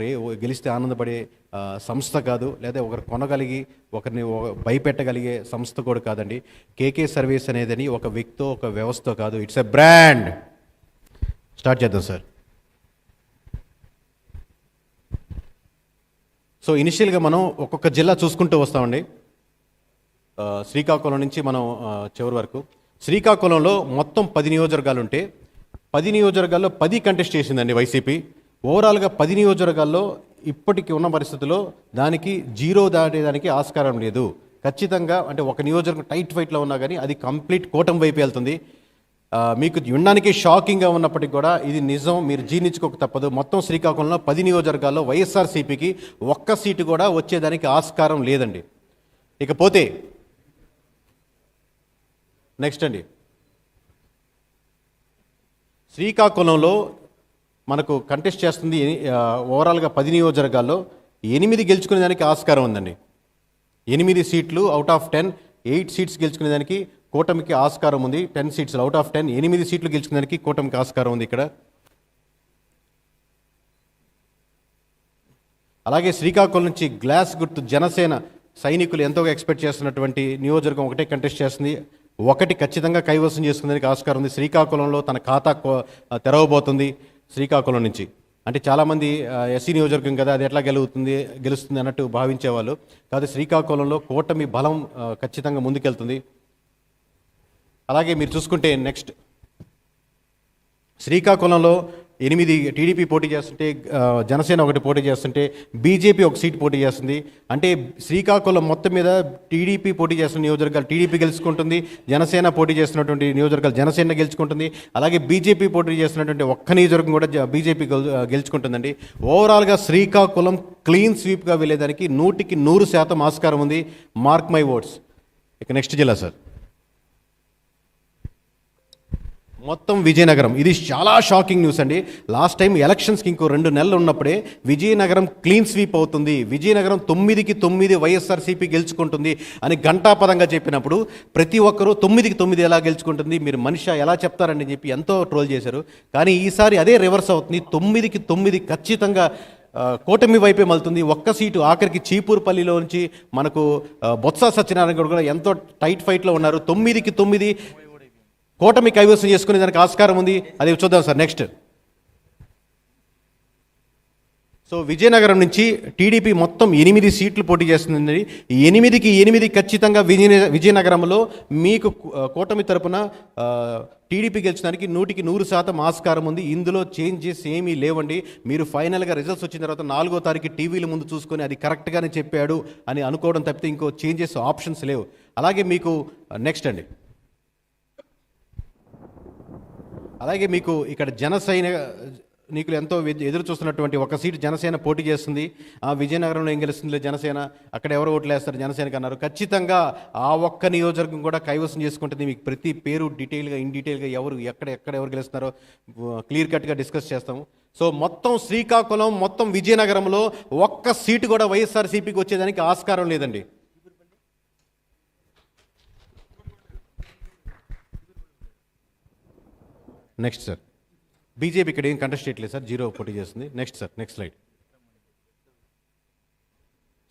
రే గెలిస్తే ఆనందపడే సంస్థ కాదు. లేదా ఒకరు కొనగలిగి ఒకరిని భయపెట్టగలిగే సంస్థ కూడా కాదండి. కేకే సర్వీస్ అనేదని ఒక వ్యక్తో ఒక వ్యవస్థ కాదు. It's a brand. స్టార్ట్ చేద్దాం సార్. సో ఇనిషియల్గా మనం ఒక్కొక్క జిల్లా చూసుకుంటూ వస్తామండి. శ్రీకాకుళం నుంచి మనం చివరి వరకు. శ్రీకాకుళంలో మొత్తం పది నియోజకవర్గాలు ఉంటే పది నియోజకవర్గాల్లో పది కంటెస్ట్ చేసిందండి వైసీపీ. ఓవరాల్గా పది నియోజకవర్గాల్లో ఇప్పటికి ఉన్న పరిస్థితుల్లో దానికి జీరో దాటేదానికి ఆస్కారం లేదు. ఖచ్చితంగా అంటే ఒక నియోజకవర్గం టైట్ ఫైట్లో ఉన్నా కానీ అది కంప్లీట్ కూటమి వైపు వెళ్తుంది. మీకు వినడానికి షాకింగ్గా ఉన్నప్పటికీ కూడా ఇది నిజం మీరు జీర్ణించుకోక తప్పదు. మొత్తం శ్రీకాకుళంలో పది నియోజకవర్గాల్లో వైఎస్ఆర్సీపీకి ఒక్క సీటు కూడా వచ్చేదానికి ఆస్కారం లేదండి. ఇకపోతే నెక్స్ట్ అండి. శ్రీకాకుళంలో మనకు కంటెస్ట్ చేస్తుంది ఓవరాల్గా పది నియోజకవర్గాల్లో ఎనిమిది గెలుచుకునేదానికి ఆస్కారం ఉందండి. ఎనిమిది సీట్లు out of ten eight seats గెలుచుకునేదానికి కూటమికి ఆస్కారం ఉంది. Ten seats out of ten ఎనిమిది సీట్లు గెలుచుకునేదానికి కూటమికి ఆస్కారం ఉంది ఇక్కడ. అలాగే శ్రీకాకుళం నుంచి గ్లాస్ గుర్తు జనసేన సైనికులు ఎంతో ఎక్స్పెక్ట్ చేస్తున్నటువంటి నియోజకవర్గం ఒకటే కంటెస్ట్ చేస్తుంది. ఒకటి ఖచ్చితంగా కైవసం చేసుకునేందుకు ఆస్కారం ఉంది. శ్రీకాకుళంలో తన ఖాతా తెరవబోతుంది. శ్రీకాకుళం నుంచి. అంటే చాలామంది ఎస్సీ నియోజకవర్గం కదా అది ఎట్లా గెలుగుతుంది గెలుస్తుంది అన్నట్టు భావించేవాళ్ళు. కాదు శ్రీకాకుళంలో కూటమి బలం ఖచ్చితంగా ముందుకెళ్తుంది. అలాగే మీరు చూసుకుంటే నెక్స్ట్. శ్రీకాకుళంలో ఎనిమిది టీడీపీ పోటీ చేస్తుంటే జనసేన ఒకటి పోటీ చేస్తుంటే బీజేపీ ఒక సీట్ పోటీ చేస్తుంది. అంటే శ్రీకాకుళం మొత్తం మీద టీడీపీ పోటీ చేస్తున్న నియోజకవర్గాలు టీడీపీ గెలుచుకుంటుంది జనసేన పోటీ చేస్తున్నటువంటి నియోజకవర్గాలు జనసేన గెలుచుకుంటుంది అలాగే బీజేపీ పోటీ చేస్తున్నటువంటి ఒక్క నియోజకవర్గం కూడా జ- బీజేపీ గెలుచుకుంటుందండి. ఓవరాల్గా శ్రీకాకుళం క్లీన్ స్వీప్గా వెళ్ళేదానికి నూటికి నూరు శాతం ఆస్కారం ఉంది. మార్క్ మై ఓట్స్ ఇక నెక్స్ట్ జిల్లా సార్. మొత్తం విజయనగరం. ఇది చాలా షాకింగ్ న్యూస్ అండి. లాస్ట్ టైం ఎలక్షన్స్కి ఇంకో రెండు నెలలు ఉన్నప్పుడే విజయనగరం క్లీన్ స్వీప్ అవుతుంది. విజయనగరం తొమ్మిదికి తొమ్మిది వైఎస్ఆర్సీపీ గెలుచుకుంటుంది అని ఘంటాపదంగా చెప్పినప్పుడు ప్రతి ఒక్కరూ తొమ్మిదికి తొమ్మిది ఎలా గెలుచుకుంటుంది? మీరు మనిషి ఎలా చెప్తారని చెప్పి ఎంతో ట్రోల్ చేశారు. కానీ ఈసారి అదే రివర్స్ అవుతుంది. తొమ్మిదికి తొమ్మిది ఖచ్చితంగా కూటమి వైపే మలుతుంది ఒక్క సీటు ఆఖరికి చీపూర్పల్లిలో నుంచి మనకు బొత్స సత్యనారాయణ గౌడ్ కూడా ఎంతో టైట్ ఫైట్లో ఉన్నారు. తొమ్మిదికి తొమ్మిది కూటమి కైవసం చేసుకునే దానికి ఆస్కారం ఉంది. అది చూద్దాం సార్ నెక్స్ట్. సో విజయనగరం నుంచి టీడీపీ మొత్తం ఎనిమిది సీట్లు పోటీ చేస్తుందండి. ఎనిమిదికి ఎనిమిది ఖచ్చితంగా విజయ విజయనగరంలో మీకు కూటమి తరపున టీడీపీ గెలిచడానికి నూటికి నూరు శాతం ఆస్కారం ఉంది. ఇందులో చేంజెస్ ఏమీ లేవండి. మీరు ఫైనల్గా రిజల్ట్స్ వచ్చిన తర్వాత నాలుగో తారీఖు టీవీల ముందు చూసుకొని అది కరెక్ట్గానే చెప్పాడు అని అనుకోవడం తప్పితే ఇంకో చేంజెస్ ఆప్షన్స్ లేవు. అలాగే మీకు నెక్స్ట్ అండి. అలాగే మీకు ఇక్కడ జనసైన నీకులు ఎంతో ఎదురు చూస్తున్నటువంటి ఒక సీటు జనసేన పోటీ చేస్తుంది. ఆ విజయనగరంలో ఏం గెలుస్తుంది జనసేన? అక్కడ ఎవరు ఓట్లు వేస్తారు జనసేనకి అన్నారు. ఖచ్చితంగా ఆ ఒక్క నియోజకవర్గం కూడా కైవసం చేసుకుంటుంది. మీకు ప్రతి పేరు డీటెయిల్గా ఇన్ డీటెయిల్గా ఎవరు ఎక్కడ ఎక్కడ ఎవరు గెలుస్తున్నారో క్లియర్ కట్గా డిస్కస్ చేస్తాము. సో మొత్తం శ్రీకాకుళం మొత్తం విజయనగరంలో ఒక్క సీటు కూడా వైఎస్ఆర్సీపీకి వచ్చేదానికి ఆస్కారం లేదండి. నెక్స్ట్ సార్ బీజేపీ ఇక్కడ ఏం కంటెస్ట్ చేయట్లేదు సార్ జీరో పోటీ చేస్తుంది. Next sir next slide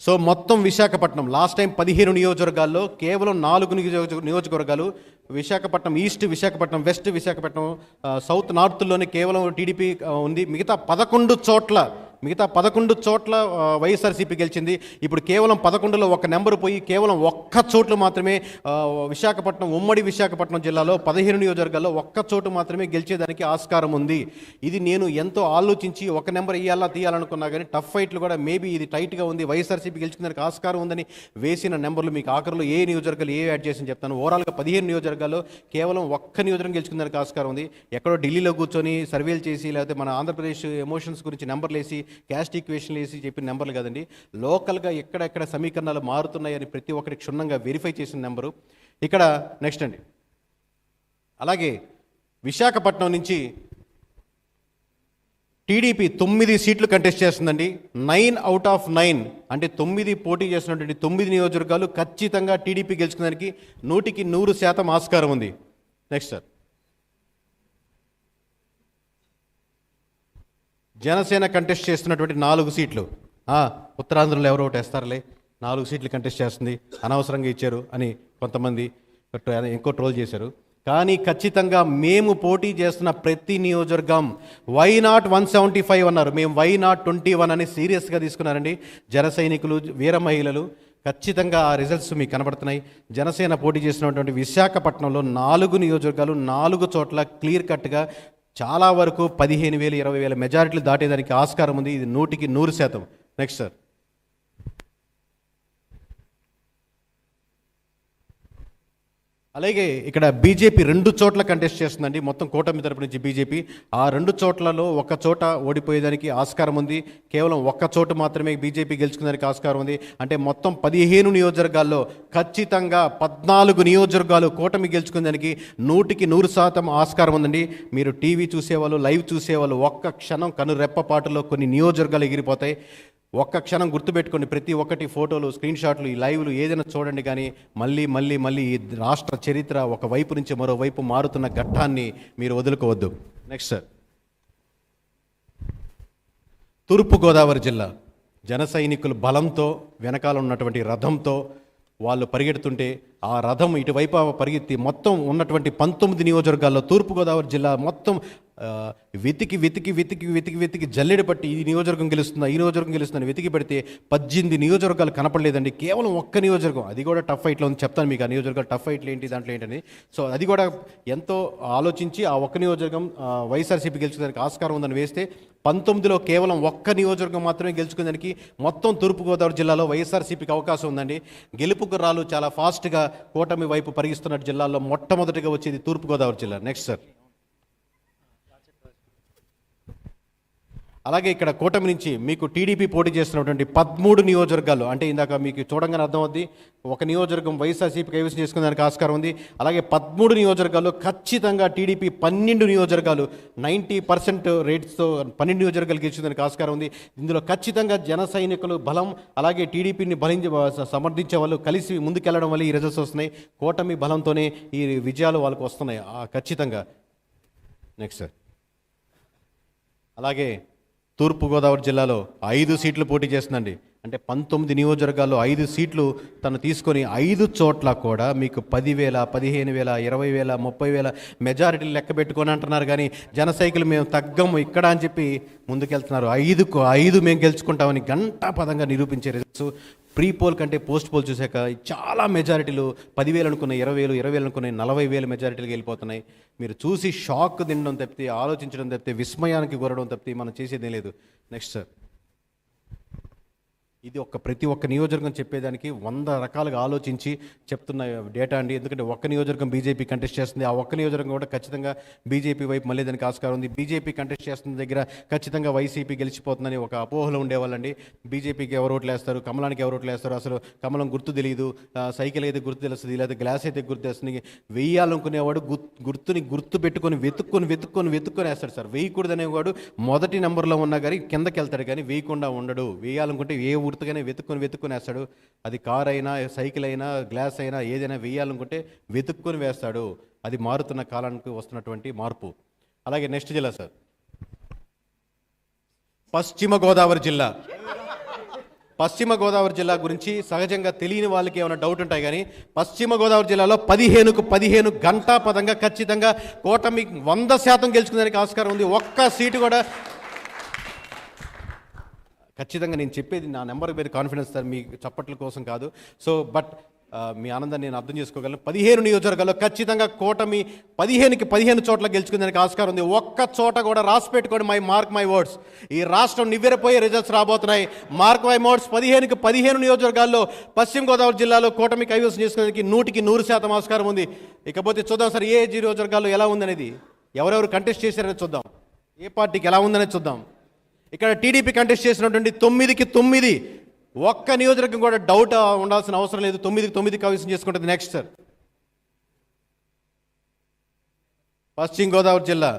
so మొత్తం విశాఖపట్నం లాస్ట్ టైం పదిహేను నియోజకవర్గాల్లో కేవలం నాలుగు నియోజక నియోజకవర్గాలు Visakhapatnam east Visakhapatnam west Visakhapatnam uh, south నార్త్లోనే కేవలం టీడీపీ uh, ఉంది. మిగతా పదకొండు చోట్ల మిగతా పదకొండు చోట్ల వైఎస్ఆర్సీపీ గెలిచింది. ఇప్పుడు కేవలం పదకొండులో ఒక నెంబర్ పోయి కేవలం ఒక్క చోట్లు మాత్రమే విశాఖపట్నం ఉమ్మడి విశాఖపట్నం జిల్లాలో పదిహేను నియోజకవర్గాల్లో ఒక్క చోటు మాత్రమే గెలిచేదానికి ఆస్కారం ఉంది. ఇది నేను ఎంతో ఆలోచించి ఒక నెంబర్ ఇయ్యాలా తీయాలనుకున్నా కానీ టఫ్ ఫైట్లు కూడా మేబీ ఇది టైట్గా ఉంది. వైఎస్ఆర్సీపీ గెలుచుకునేందుకు ఆస్కారం ఉందని వేసిన నెంబర్లు మీకు ఆఖరిలో ఏ నియోజకవర్గాలు ఏ యాడ్ చేసి చెప్తాను. ఓవరాల్గా పదిహేను నియోజకవర్గాల్లో కేవలం ఒక్క నియోజకవర్గం గెలుచుకునేందుకు ఆస్కారం ఉంది. ఎక్కడో ఢిల్లీలో కూర్చొని సర్వేలు చేసి లేకపోతే మన ఆంధ్రప్రదేశ్ ఎమోషన్స్ గురించి నెంబర్లు వేసి క్యాస్ట్ ఈక్వేషన్లు వేసి చెప్పిన నెంబర్లు కదండి. లోకల్గా ఎక్కడెక్కడ సమీకరణాలు మారుతున్నాయని ప్రతి ఒక్కరికి క్షుణ్ణంగా వెరిఫై చేసిన నెంబరు. ఇక్కడ నెక్స్ట్ అండి. అలాగే విశాఖపట్నం నుంచి టీడీపీ తొమ్మిది సీట్లు కంటెస్ట్ చేస్తుందండి. నైన్ అవుట్ ఆఫ్ నైన్ అంటే తొమ్మిది పోటీ చేసినటువంటి తొమ్మిది నియోజకవర్గాలు ఖచ్చితంగా టీడీపీ గెలుచుకోవడానికి నూటికి నూరు శాతం ఆస్కారం ఉంది. నెక్స్ట్ సార్ జనసేన కంటెస్ట్ చేస్తున్నటువంటి నాలుగు సీట్లు. ఉత్తరాంధ్రలో ఎవరో ఒకటి వేస్తారులే. నాలుగు సీట్లు కంటెస్ట్ చేస్తుంది. అనవసరంగా ఇచ్చారు అని కొంతమంది ఇంకో ట్రోల్ చేశారు. కానీ ఖచ్చితంగా మేము పోటీ చేస్తున్న ప్రతి నియోజకవర్గం why not one seventy five అన్నారు. మేము వై నాట్ ట్వంటీ వన్ అని సీరియస్గా తీసుకున్నారండి. జన సైనికులు వీర మహిళలు ఖచ్చితంగా ఆ రిజల్ట్స్ మీకు కనబడుతున్నాయి. జనసేన పోటీ చేసినటువంటి విశాఖపట్నంలో నాలుగు నియోజకవర్గాలు నాలుగు చోట్ల క్లియర్ కట్గా చాలా వరకు పదిహేను వేలు ఇరవై వేల మెజారిటీలు దాటేదానికి ఆస్కారం ఉంది. ఇది నూటికి నూరు శాతం. నెక్స్ట్ సార్ అలాగే ఇక్కడ బీజేపీ రెండు చోట్ల కంటెస్ట్ చేస్తుందండి. మొత్తం కూటమి తరపు నుంచి బీజేపీ. ఆ రెండు చోట్లలో ఒక చోట ఓడిపోయేదానికి ఆస్కారం ఉంది. కేవలం ఒక్క చోటు మాత్రమే బీజేపీ గెలుచుకునేదానికి ఆస్కారం ఉంది. అంటే మొత్తం పదిహేను నియోజకవర్గాల్లో ఖచ్చితంగా పద్నాలుగు నియోజకవర్గాలు కూటమి గెలుచుకునేదానికి నూటికి నూరు శాతం ఆస్కారం ఉందండి. మీరు టీవీ చూసేవాళ్ళు లైవ్ చూసేవాళ్ళు ఒక్క క్షణం కనురెప్పపాటులో కొన్ని నియోజకవర్గాలు ఎగిరిపోతాయి. ఒక్క క్షణం గుర్తుపెట్టుకోండి ప్రతి ఒక్కటి ఫోటోలు స్క్రీన్ షాట్లు ఈ లైవ్లు ఏదైనా చూడండి కానీ మళ్ళీ మళ్ళీ మళ్ళీ ఈ రాష్ట్ర చరిత్ర ఒక వైపు నుంచి మరోవైపు మారుతున్న ఘట్టాన్ని మీరు వదులుకోవద్దు. నెక్స్ట్ సార్ తూర్పుగోదావరి జిల్లా జన సైనికులు బలంతో వెనకాల ఉన్నటువంటి రథంతో వాళ్ళు పరిగెడుతుంటే ఆ రథం ఇటువైపు పరిగెత్తి మొత్తం ఉన్నటువంటి పంతొమ్మిది నియోజకవర్గాల్లో తూర్పుగోదావరి జిల్లా మొత్తం వెతికి వెతికి వెతికి వెతికి వెతికి జల్లెడ పట్టి ఈ నియోజకవర్గం గెలుస్తుందా ఈ నియోజకవర్గం గెలుస్తుందని వెతికి పెడితే పద్దెనిమిది నియోజకవర్గాలు కనపడలేదండి. కేవలం ఒక్క నియోజకవర్గం. అది కూడా టఫ్ ఫైట్లో ఉంది. చెప్తాను మీకు ఆ నియోజకవర్గాలు టఫ్ ఫైట్లు ఏంటి దాంట్లో ఏంటని. సో అది కూడా ఎంతో ఆలోచించి ఆ ఒక్క నియోజకవర్గం వైఎస్ఆర్సీపీ గెలుచుకోవడానికి ఆస్కారం ఉందని వేస్తే పంతొమ్మిదిలో కేవలం ఒక్క నియోజకవర్గం మాత్రమే గెలుచుకునేదానికి మొత్తం తూర్పుగోదావరి జిల్లాలో వైఎస్ఆర్సీపీకి అవకాశం ఉందండి. గెలుపు గుర్రాలు చాలా ఫాస్ట్గా కూటమి వైపు పరిగిస్తున్న జిల్లాల్లో మొట్టమొదటిగా వచ్చేది తూర్పుగోదావరి జిల్లా. నెక్స్ట్ సార్ అలాగే ఇక్కడ కూటమి నుంచి మీకు టీడీపీ పోటీ చేస్తున్నటువంటి పదమూడు నియోజకవర్గాలు అంటే ఇందాక మీకు చూడంగానే అర్థం అవుద్ది ఒక నియోజకవర్గం వైఎస్ఆర్సీపీ కైవసం చేసుకునేదానికి ఆస్కారం ఉంది. అలాగే పదమూడు నియోజకవర్గాలు ఖచ్చితంగా టీడీపీ పన్నెండు నియోజకవర్గాలు నైంటీ పర్సెంట్ రేట్స్తో పన్నెండు నియోజకవర్గాలు గెలిచేదానికి ఆస్కారం ఉంది. ఇందులో ఖచ్చితంగా జన సైనికులు బలం అలాగే టీడీపీని బలించి సమర్థించే వాళ్ళు కలిసి ముందుకెళ్ళడం వల్ల ఈ రిజల్ట్స్ వస్తున్నాయి. కూటమి బలంతోనే ఈ విజయాలు వాళ్ళకు వస్తున్నాయి. ఖచ్చితంగా. నెక్స్ట్ సార్ అలాగే తూర్పుగోదావరి జిల్లాలో ఐదు సీట్లు పోటీ చేస్తుందండి. అంటే పంతొమ్మిది నియోజకవర్గాల్లో ఐదు సీట్లు తను తీసుకొని ఐదు చోట్ల కూడా మీకు పదివేల పదిహేను వేల ఇరవై వేల ముప్పై వేల మెజారిటీలు లెక్క పెట్టుకొని అంటున్నారు. కానీ జన సైకిల్ మేము తగ్గము ఇక్కడ అని చెప్పి ముందుకెళ్తున్నారు. ఐదుకు ఐదు మేము గెలుచుకుంటామని గంటా పదంగా నిరూపించే రిజల్ట్స్ ప్రీ పోల్ కంటే పోస్ట్ పోల్ చూశాక చాలా మెజారిటీలు పదివేలు అనుకున్న ఇరవై వేలు ఇరవై వేలు అనుకున్న నలభై వేలు మెజారిటీలు వెళ్ళిపోతున్నాయి. మీరు చూసి షాక్ తినడం తప్పితే ఆలోచించడం తప్పితే విస్మయానికి గురడం తప్పితే మనం చేసేదే లేదు. నెక్స్ట్ సార్ ఇది ఒక ప్రతి ఒక్క నియోజకవర్గం చెప్పేదానికి వంద రకాలుగా ఆలోచించి చెప్తున్న డేటా అండి. ఎందుకంటే ఒక్క నియోజకవర్గం బీజేపీ కంటెస్ట్ చేస్తుంది. ఆ ఒక్క నియోజకవర్గం కూడా ఖచ్చితంగా బీజేపీ వైపు మళ్ళీ దానికి ఆస్కారం ఉంది. బీజేపీ కంటెస్ట్ చేస్తున్న దగ్గర ఖచ్చితంగా వైసీపీ గెలిచిపోతుందని ఒక అపోహలో ఉండేవాళ్ళండి. బీజేపీకి ఎవరు ఓట్లు వేస్తారు? కమలానికి ఎవరు ఓట్లు వేస్తారు? అసలు కమలం గుర్తు తెలియదు సైకిల్ అయితే గుర్తు తెలుస్తుంది. లేదా గ్లాస్ అయితే గుర్తు తెలుస్తుంది. వెయ్యాలనుకునేవాడు గుర్తు గుర్తుని గుర్తు పెట్టుకొని వెతుక్కొని వెతుక్కొని వెతుక్కొని వేస్తాడు సార్. వేయకూడదు అనేవాడు మొదటి నెంబర్లో ఉన్నా కానీ కిందకి వెళ్తాడు కానీ వేయకుండా ఉండడు. వేయాలనుకుంటే ఏ ఊరు గుర్తుగానే వెతుక్కొని వెతుక్కొని వేస్తాడు అది కార్ అయినా సైకిల్ అయినా గ్లాస్ అయినా ఏదైనా వేయాలనుకుంటే వెతుక్కొని వేస్తాడు. అది మారుతున్న కాలానికి వస్తున్నటువంటి మార్పు. అలాగే నెక్స్ట్ జిల్లా సార్. పశ్చిమ గోదావరి జిల్లా. పశ్చిమ గోదావరి జిల్లా గురించి సహజంగా తెలియని వాళ్ళకి ఏమైనా డౌట్ ఉంటాయి కానీ పశ్చిమ గోదావరి జిల్లాలో పదిహేనుకు పదిహేను గంటా పదంగా ఖచ్చితంగా కూటమి వంద శాతం గెలుచుకునేదానికి ఆస్కారం ఉంది. ఒక్క సీటు కూడా ఖచ్చితంగా నేను చెప్పేది నా నెంబర్ మీద కాన్ఫిడెన్స్ సార్ మీ చప్పట్ల కోసం కాదు. సో బట్ మీ ఆనందాన్ని నేను అర్థం చేసుకోగలను. పదిహేను నియోజకవర్గాల్లో ఖచ్చితంగా కూటమి పదిహేనుకి పదిహేను చోట్ల గెలుచుకునేందుకు ఆస్కారం ఉంది. ఒక్క చోట కూడా రాసి పెట్టుకోండి మై మార్క్ మై వర్డ్స్ ఈ రాష్ట్రం నివ్వెరపోయే రిజల్ట్స్ రాబోతున్నాయి. మార్క్ మై వర్డ్స్ పదిహేనుకి పదిహేను నియోజకవర్గాల్లో పశ్చిమ గోదావరి జిల్లాలో కూటమి కైవసం చేసుకునేందుకు నూటికి నూరు శాతం ఆస్కారం ఉంది. ఇకపోతే చూద్దాం సార్ ఏ నియోజకవర్గాల్లో ఎలా ఉందనేది? ఎవరెవరు కంటెస్ట్ చేశారనేది చూద్దాం. ఏ పార్టీకి ఎలా ఉందనేది చూద్దాం. ఇక్కడ టీడీపీ కంటెస్ట్ చేసినటువంటి తొమ్మిదికి తొమ్మిది. ఒక్క నియోజకవర్గం కూడా డౌట్ ఉండాల్సిన అవసరం లేదు. తొమ్మిదికి తొమ్మిది కవిసం చేసుకుంటుంది. నెక్స్ట్ సార్ పశ్చిమ గోదావరి జిల్లా.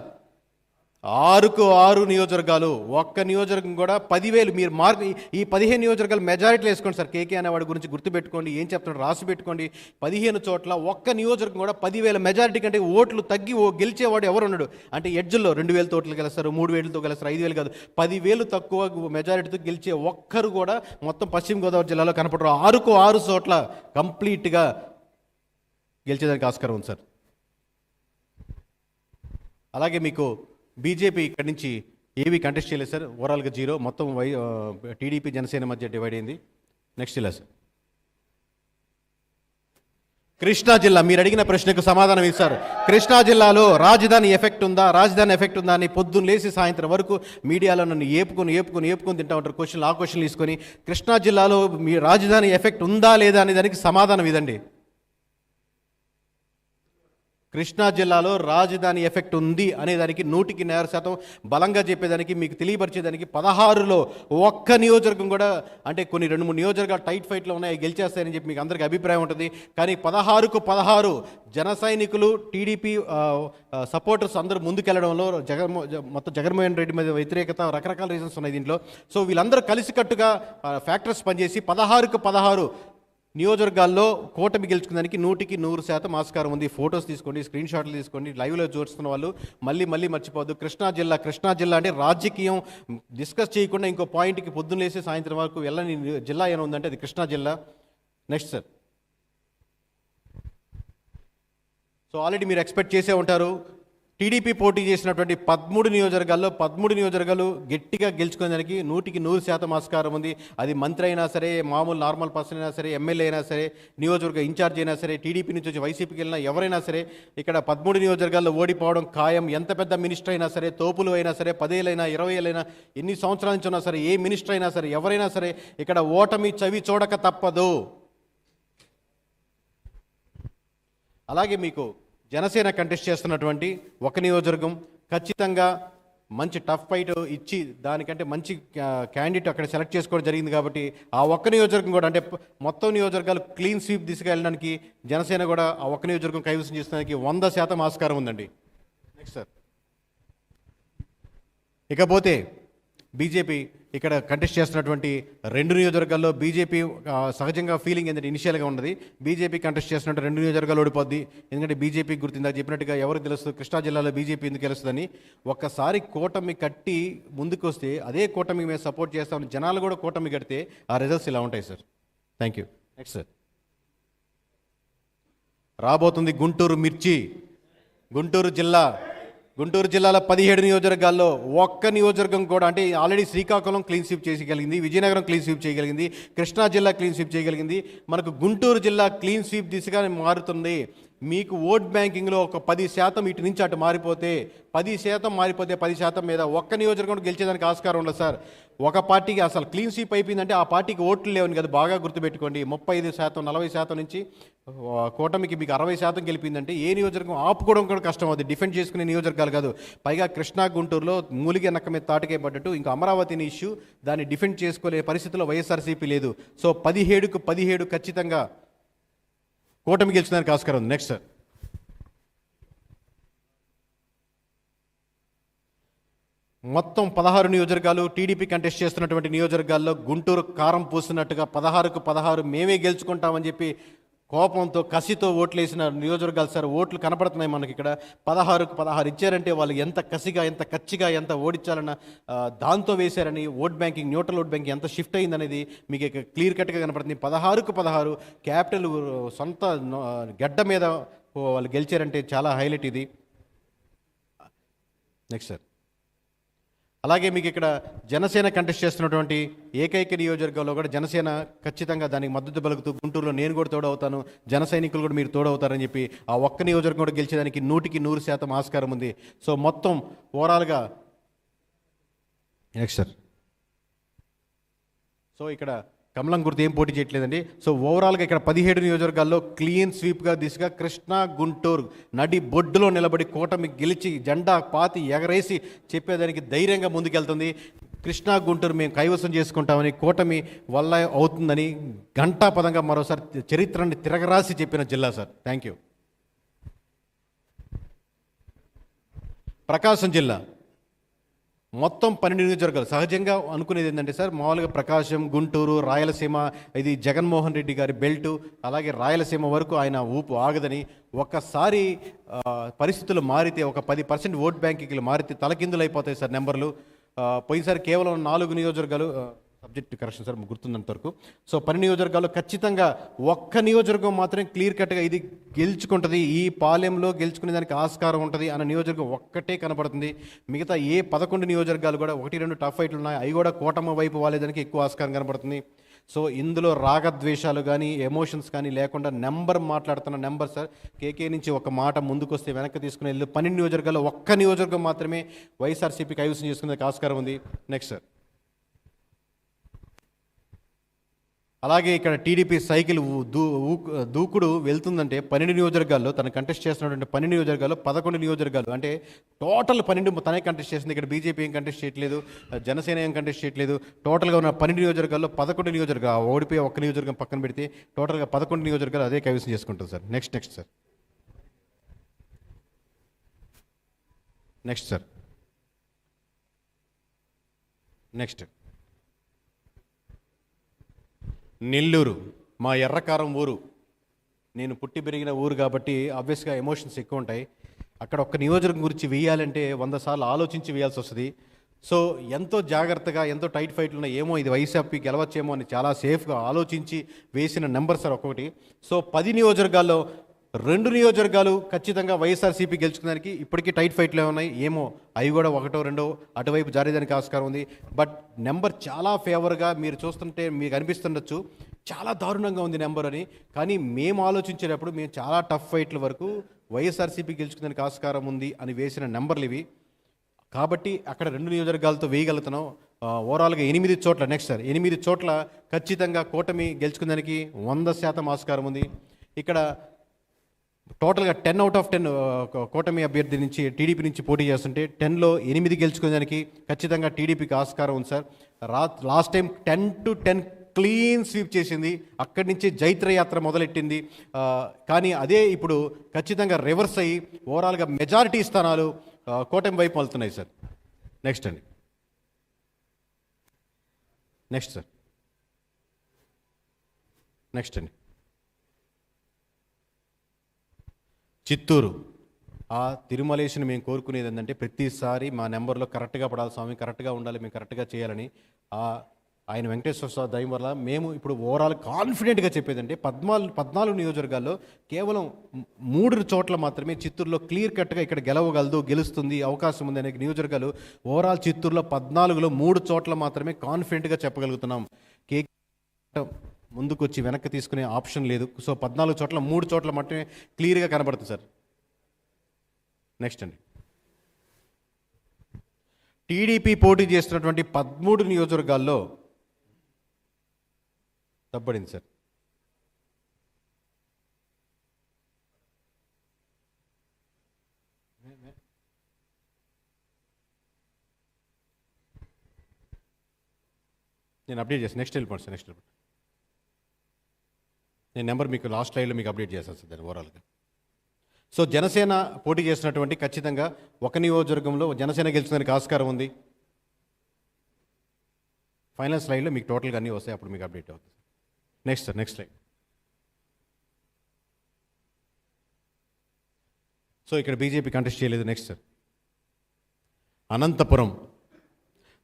ఆరుకు ఆరు నియోజకవర్గాలు ఒక్క నియోజకవర్గం కూడా పదివేలు మీరు మార్క్ ఈ పదిహేను నియోజకవర్గాలు మెజారిటీలు వేసుకోండి సార్. కేకే అనేవాడి గురించి గుర్తుపెట్టుకోండి ఏం చెప్తాడు రాసి పెట్టుకోండి. పదిహేను చోట్ల ఒక్క నియోజకవర్గం కూడా పదివేల మెజారిటీ కంటే ఓట్లు తగ్గి ఓ గెలిచేవాడు ఎవరు ఉన్నాడు అంటే ఎడ్జ్లో రెండు వేల తోట్లు గెలుస్తారు మూడు వేలతో గెలుస్తారు ఐదు వేలు కాదు. పదివేలు తక్కువ మెజారిటీతో గెలిచే ఒక్కరు కూడా మొత్తం పశ్చిమ గోదావరి జిల్లాలో కనపడరు. ఆరుకు ఆరు చోట్ల కంప్లీట్గా గెలిచేదానికి ఆస్కారం ఉంది సార్. అలాగే మీకు బీజేపీ ఇక్కడి నుంచి ఏవి కంటెస్ట్ చేయలేదు సార్. ఓవరాల్గా జీరో. మొత్తం వై టీడీపీ జనసేన మధ్య డివైడ్ అయింది. నెక్స్ట్ జిల్లా సార్. కృష్ణా జిల్లా మీరు అడిగిన ప్రశ్నకు సమాధానం ఇస్తారు కృష్ణా జిల్లాలో రాజధాని ఎఫెక్ట్ ఉందా రాజధాని ఎఫెక్ట్ ఉందా అని పొద్దున్న లేచి సాయంత్రం వరకు మీడియాలో నన్ను ఏపుకొని ఏపుకొని ఏపుకొని తింటా ఉంటారు క్వశ్చన్లు ఆ క్వశ్చన్లు తీసుకొని కృష్ణా జిల్లాలో మీ రాజధాని ఎఫెక్ట్ ఉందా లేదా అనే దానికి సమాధానం ఇదండి. కృష్ణా జిల్లాలో రాజధాని ఎఫెక్ట్ ఉంది అనేదానికి నూటికి నేర శాతం బలంగా చెప్పేదానికి మీకు తెలియపరిచేదానికి పదహారులో ఒక్క నియోజకవర్గం కూడా అంటే కొన్ని రెండు మూడు నియోజకవర్గాలు టైట్ ఫైట్లో ఉన్నాయి గెలిచేస్తాయని చెప్పి మీకు అందరికీ అభిప్రాయం ఉంటుంది. కానీ పదహారుకు పదహారు జన సైనికులు టీడీపీ సపోర్టర్స్ అందరూ ముందుకెళ్ళడంలో జగన్మో మొత్తం జగన్మోహన్ రెడ్డి మీద వ్యతిరేకత రకరకాల రీజన్స్ ఉన్నాయి దీంట్లో. సో వీళ్ళందరూ కలిసికట్టుగా ఫ్యాక్టర్స్ పనిచేసి పదహారుకు పదహారు నియోజకవర్గాల్లో కూటమి గెలుచుకుందానికి నూటికి నూరు శాతం ఆస్కారం ఉంది. ఫొటోస్ తీసుకోండి స్క్రీన్ షాట్లు తీసుకోండి లైవ్లో చూస్తున్న వాళ్ళు మళ్ళీ మళ్ళీ మర్చిపోవద్దు. కృష్ణా జిల్లా కృష్ణా జిల్లా అంటే రాజకీయం డిస్కస్ చేయకుండా ఇంకో పాయింట్కి పొద్దున్నేసి సాయంత్రం వరకు వెళ్ళని జిల్లా ఏమైనా ఉందంటే అది కృష్ణా జిల్లా. Next sir. సో ఆల్రెడీ మీరు ఎక్స్పెక్ట్ చేసే ఉంటారు. టీడీపీ పోటీ చేసినటువంటి పదమూడు నియోజకవర్గాల్లో పదమూడు నియోజకవర్గాలు గట్టిగా గెలుచుకునేదానికి నూటికి నూరు శాతం ఆస్కారం ఉంది. అది మంత్రి అయినా సరే మామూలు నార్మల్ పర్సన్ అయినా సరే ఎమ్మెల్యే అయినా సరే నియోజకవర్గ ఇన్ఛార్జ్ అయినా సరే టీడీపీ నుంచి వచ్చి వైసీపీకి వెళ్ళినా ఎవరైనా సరే ఇక్కడ పదమూడు నియోజకవర్గాల్లో ఓడిపోవడం ఖాయం. ఎంత పెద్ద మినిస్టర్ అయినా సరే తోపులు అయినా సరే పదేళ్ళైనా ఇరవై ఏళ్ళైనా ఎన్ని సంవత్సరాల నుంచి ఉన్నా సరే ఏ మినిస్టర్ అయినా సరే ఎవరైనా సరే ఇక్కడ ఓటమి చవి చూడక తప్పదు. అలాగే మీకు జనసేన కంటెస్ట్ చేస్తున్నటువంటి ఒక నియోజకవర్గం ఖచ్చితంగా మంచి టఫ్ ఫైట్ ఇచ్చి దానికంటే మంచి క్యాండిడేట్ అక్కడ సెలెక్ట్ చేసుకోవడం జరిగింది కాబట్టి ఆ ఒక్క నియోజకవర్గం కూడా అంటే మొత్తం నియోజకవర్గాలు క్లీన్ స్వీప్ దిశగా వెళ్ళడానికి జనసేన కూడా ఆ ఒక్క నియోజకవర్గం కైవసం చేసడానికి వంద శాతం ఆస్కారం ఉందండి. నెక్స్ట్ సార్ ఇకపోతే బీజేపీ ఇక్కడ కంటెస్ట్ చేస్తున్నటువంటి రెండు నియోజకవర్గాల్లో బీజేపీ సహజంగా ఫీలింగ్ ఏంటంటే ఇనిషియల్గా ఉన్నది. బీజేపీ కంటెస్ట్ చేస్తున్నట్టు రెండు నియోజకవర్గాలు ఓడిపోద్ది. ఎందుకంటే బీజేపీ గుర్తిందా? చెప్పినట్టుగా ఎవరు తెలుస్తుంది కృష్ణా జిల్లాలో బీజేపీ ఎందుకు తెలుస్తుందని ఒక్కసారి కూటమి కట్టి ముందుకు వస్తే అదే కూటమికి మేము సపోర్ట్ చేస్తామని జనాలు కూడా కూటమి కడితే ఆ రిజల్ట్స్ ఇలా ఉంటాయి sir. Thank you next sir రాబోతుంది గుంటూరు మిర్చి. గుంటూరు జిల్లా. గుంటూరు జిల్లాలో పదిహేడు నియోజకవర్గాల్లో ఒక్క నియోజకవర్గం కూడా అంటే ఆల్రెడీ శ్రీకాకుళం క్లీన్ స్వీప్ చేయగలిగింది విజయనగరం క్లీన్ స్వీప్ చేయగలిగింది కృష్ణా జిల్లా క్లీన్ స్వీప్ చేయగలిగింది. మనకు గుంటూరు జిల్లా క్లీన్ స్వీప్ దిశగా మారుతుంది. మీకు ఓట్ బ్యాంకింగ్లో ఒక పది శాతం ఇటు నుంచి అటు మారిపోతే పది శాతం మారిపోతే పది శాతం మీద ఒక్క నియోజకవర్గం గెలిచేదానికి ఆస్కారం ఉండదు సార్. ఒక పార్టీకి అసలు క్లీన్ స్వీప్ అయిపోయిందంటే ఆ పార్టీకి ఓట్లు లేవని కదా బాగా గుర్తుపెట్టుకోండి. ముప్పై ఐదు శాతం నలభై శాతం నుంచి కూటమికి మీకు అరవై శాతం గెలిపిందంటే ఏ నియోజకవర్గం ఆపుకోవడం కూడా కష్టం అవుతుంది డిఫెండ్ చేసుకునే నియోజకవర్గాలు కాదు. పైగా కృష్ణా గుంటూరులో మూలిగే నక్క మీద తాటకే పడ్డట్టు ఇంకా అమరావతిని ఇష్యూ దాన్ని డిఫెండ్ చేసుకోలే పరిస్థితిలో వైఎస్ఆర్సీపీ లేదు. సో పదిహేడుకు పదిహేడు ఖచ్చితంగా కూటమి గెలిచడానికి ఆస్కారం ఉంది. నెక్స్ట్ సార్ మొత్తం పదహారు నియోజకవర్గాలు టీడీపీ కంటెస్ట్ చేస్తున్నటువంటి నియోజకవర్గాల్లో గుంటూరు కారం పూసినట్టుగా పదహారుకు పదహారు మేమే గెలుచుకుంటామని చెప్పి కోపంతో కసితో ఓట్లు వేసిన నియోజకవర్గాలు సార్ ఓట్లు కనపడుతున్నాయి మనకి ఇక్కడ. పదహారుకు పదహారు ఇచ్చారంటే వాళ్ళు ఎంత కసిగా ఎంత కచ్చిగా ఎంత ఓడించాలన్న దాంతో వేశారని vote banking neutral vote banking ఎంత షిఫ్ట్ అయిందనేది మీకు ఇక క్లియర్ కట్గా కనపడుతుంది. పదహారుకు పదహారు క్యాపిటల్ సొంత గడ్డ మీద వాళ్ళు గెలిచారంటే చాలా హైలైట్ ఇది. Next sir. అలాగే మీకు ఇక్కడ జనసేన కంటెస్ట్ చేస్తున్నటువంటి ఏకైక నియోజకవర్గంలో కూడా జనసేన ఖచ్చితంగా దానికి మద్దతు పలుకుతూ గుంటూరులో నేను కూడా తోడవుతాను జన సైనికులు కూడా మీరు తోడవుతారని చెప్పి ఆ ఒక్క నియోజకవర్గం కూడా గెలిచేదానికి నూటికి నూరు శాతం ఆస్కారం ఉంది. సో మొత్తం ఓవరాల్గా నెక్స్ట్ సార్ సో ఇక్కడ కమలం గుర్తు ఏం పోటీ చేయట్లేదండి. సో ఓవరాల్గా ఇక్కడ పదిహేడు నియోజకవర్గాల్లో క్లీన్ స్వీప్గా దిశగా కృష్ణా గుంటూరు నడి బొడ్డులో నిలబడి కూటమి గెలిచి జెండా పాతి ఎగరేసి చెప్పేదానికి ధైర్యంగా ముందుకెళ్తుంది. కృష్ణా గుంటూరు మేము కైవసం చేసుకుంటామని కూటమి వల్ల అవుతుందని ఘంటాపదంగా మరోసారి చరిత్రని తిరగరాసి చెప్పిన జిల్లా సార్. థ్యాంక్ యూ ప్రకాశం జిల్లా. మొత్తం పన్నెండు నియోజకవర్గాలు. సహజంగా అనుకునేది ఏంటంటే సార్ మామూలుగా ప్రకాశం గుంటూరు రాయలసీమ ఇది జగన్మోహన్ రెడ్డి గారి బెల్ట్ అలాగే రాయలసీమ వరకు ఆయన ఊపు ఆగదని ఒక్కసారి పరిస్థితులు మారితే ఒక పది పర్సెంట్ ఓట్ బ్యాంకింగ్లు మారితే తలకిందులు అయిపోతాయి సార్ నెంబర్లు. పోయినసారి కేవలం నాలుగు నియోజకవర్గాలు సబ్జెక్ట్ కరెక్షన్ సార్ గుర్తున్నంత వరకు. సో పని నియోజకవర్గాల్లో ఖచ్చితంగా ఒక్క నియోజకవర్గం మాత్రమే క్లియర్ కట్గా ఇది గెలుచుకుంటుంది ఈ పాలెంలో గెలుచుకునే దానికి ఆస్కారం ఉంటుంది అన్న నియోజకవర్గం ఒక్కటే కనపడుతుంది మిగతా ఏ పదకొండు నియోజకవర్గాలు కూడా ఒకటి రెండు టఫ్ ఫైట్లు ఉన్నాయి అవి కూడా కూటమి వైపు వాళ్ళేదానికి ఎక్కువ ఆస్కారం కనపడుతుంది సో ఇందులో రాగద్వేషాలు కానీ ఎమోషన్స్ కానీ లేకుండా నెంబర్ మాట్లాడుతున్న నెంబర్ సార్ కేకే నుంచి ఒక మాట ముందుకొస్తే వెనక్కి తీసుకుని వెళ్ళి పన్నెండు నియోజకవర్గాల్లో ఒక్క నియోజకవర్గం మాత్రమే వైఎస్ఆర్సీపీకి ఐవసం చేసుకునేందుకు ఆస్కారం ఉంది. Next sir. అలాగే ఇక్కడ టీడీపీ సైకిల్ దూ దూకుడు వెళ్తుందంటే పన్నెండు నియోజకవర్గాల్లో తను కంటెస్ట్ చేస్తున్నటువంటి పన్నెండు నియోజకవర్గాల్లో పదకొండు నియోజకవర్గాలు. అంటే టోటల్ పన్నెండు తనే కంటెస్ట్ చేసింది. ఇక్కడ బీజేపీ ఏం కంటెస్ట్ చేయట్లేదు జనసేన ఏం కంటెస్ట్ చేయట్లేదు. టోటల్గా ఉన్న పన్నెండు నియోజకవర్గాల్లో పదకొండు నియోజకవర్గాలు ఓడిపోయి ఒక్క నియోజకవర్గం పక్కన పెడితే టోటల్గా పదకొండు నియోజకవర్గాలు అదే కైవసం చేసుకుంటుంది sir. Next next sir next sir next Nellore మా ఎర్రకారం ఊరు. నేను పుట్టి పెరిగిన ఊరు కాబట్టి ఆబ్వియస్గా ఎమోషన్స్ ఎక్కువ ఉంటాయి. అక్కడ ఒక్క నియోజకవర్గం గురించి వేయాలంటే వంద సార్లు ఆలోచించి వేయాల్సి వస్తుంది. సో ఎంతో జాగ్రత్తగా ఎంతో టైట్ ఫైట్లు ఉన్నాయి. ఏమో ఇది వైసీపీ గెలవచ్చేమో అని చాలా సేఫ్గా ఆలోచించి వేసిన నెంబర్ సార్ ఒక్కొక్కటి. సో పది నియోజకవర్గాల్లో రెండు నియోజకవర్గాలు ఖచ్చితంగా వైఎస్ఆర్సీపీ గెలుచుకోవడానికి ఇప్పటికీ టైట్ ఫైట్లే ఉన్నాయి. ఏమో అవి కూడా ఒకటో రెండో అటువైపు జారేదానికి ఆస్కారం ఉంది. బట్ నెంబర్ చాలా ఫేవర్గా మీరు చూస్తుంటే మీకు అనిపిస్తుండొచ్చు. చాలా దారుణంగా ఉంది నెంబర్ అని. కానీ మేము ఆలోచించేటప్పుడు మేము చాలా టఫ్ ఫైట్ల వరకు వైఎస్ఆర్సీపీ గెలుచుకోవడానికి ఆస్కారం ఉంది అని వేసిన నెంబర్లు ఇవి. కాబట్టి అక్కడ రెండు నియోజకవర్గాలతో వేయగలుగుతున్నాం. ఓవరాల్గా ఎనిమిది చోట్ల నెక్స్ట్ సార్ ఎనిమిది చోట్ల ఖచ్చితంగా కూటమి గెలుచుకుందానికి వంద శాతం ఆస్కారం ఉంది. ఇక్కడ టోటల్గా టెన్ అవుట్ ఆఫ్ టెన్ కూటమి అభ్యర్థి నుంచి టీడీపీ నుంచి పోటీ చేస్తుంటే టెన్లో ఎనిమిది గెలుచుకోవడానికి ఖచ్చితంగా టీడీపీకి ఆస్కారం ఉంది సార్. రా last time ten to ten clean sweep చేసింది. అక్కడి నుంచి జైత్ర యాత్ర మొదలెట్టింది కానీ అదే ఇప్పుడు ఖచ్చితంగా రివర్స్ అయ్యి ఓవరాల్గా మెజారిటీ స్థానాలు కూటమి వైపు వెళ్తున్నాయి సార్. నెక్స్ట్ అండి. Next sir. నెక్స్ట్ అండి. చిత్తూరు. ఆ తిరుమలేశుని మేము కోరుకునేది ఏంటంటే ప్రతిసారి మా నెంబర్లో కరెక్ట్గా పడాలి స్వామి కరెక్ట్గా ఉండాలి మేము కరెక్ట్గా చేయాలని. ఆ ఆయన వెంకటేశ్వర స్వామి దయం వల్ల మేము ఇప్పుడు ఓవరాల్ కాన్ఫిడెంట్గా చెప్పేదంటే పద్నాలుగు పద్నాలుగు నియోజకవర్గాల్లో కేవలం మూడు చోట్ల మాత్రమే చిత్తూరులో క్లియర్ కట్గా ఇక్కడ గెలవగలదు గెలుస్తుంది అవకాశం ఉంది అనే నియోజకవర్గాలు. ఓవరాల్ చిత్తూరులో పద్నాలుగులో మూడు చోట్ల మాత్రమే కాన్ఫిడెంట్గా చెప్పగలుగుతున్నాం. కే ముందుకొచ్చి వెనక్కి తీసుకునే ఆప్షన్ లేదు. సో పద్నాలుగు చోట్ల మూడు చోట్ల మాత్రమే క్లియర్గా కనబడుతుంది సార్. నెక్స్ట్ అండి. టీడీపీ పోటీ చేస్తున్నటువంటి పదమూడు నియోజకవర్గాల్లో తప్పడింది సార్. నేను అప్డేట్ చేస్తాను. నెక్స్ట్ వెళ్ళిపోండి సార్ నెక్స్ట్ వెళ్ళిపోండి. నేను నెంబర్ మీకు లాస్ట్ లైవ్లో మీకు అప్డేట్ చేస్తాను సార్ దాన్ని ఓవరాల్గా సో జనసేన పోటీ చేసినటువంటి ఖచ్చితంగా ఒక నియోజకవర్గంలో జనసేన గెలిచిందానికి ఆస్కారం ఉంది. ఫైనల్ స్లైడ్లో మీకు టోటల్గా అన్నీ వస్తాయి అప్పుడు మీకు అప్డేట్ అవుతుంది. Next sir next slide so ఇక్కడ బీజేపీ కంటెస్ట్ చేయలేదు. నెక్స్ట్ సార్ అనంతపురం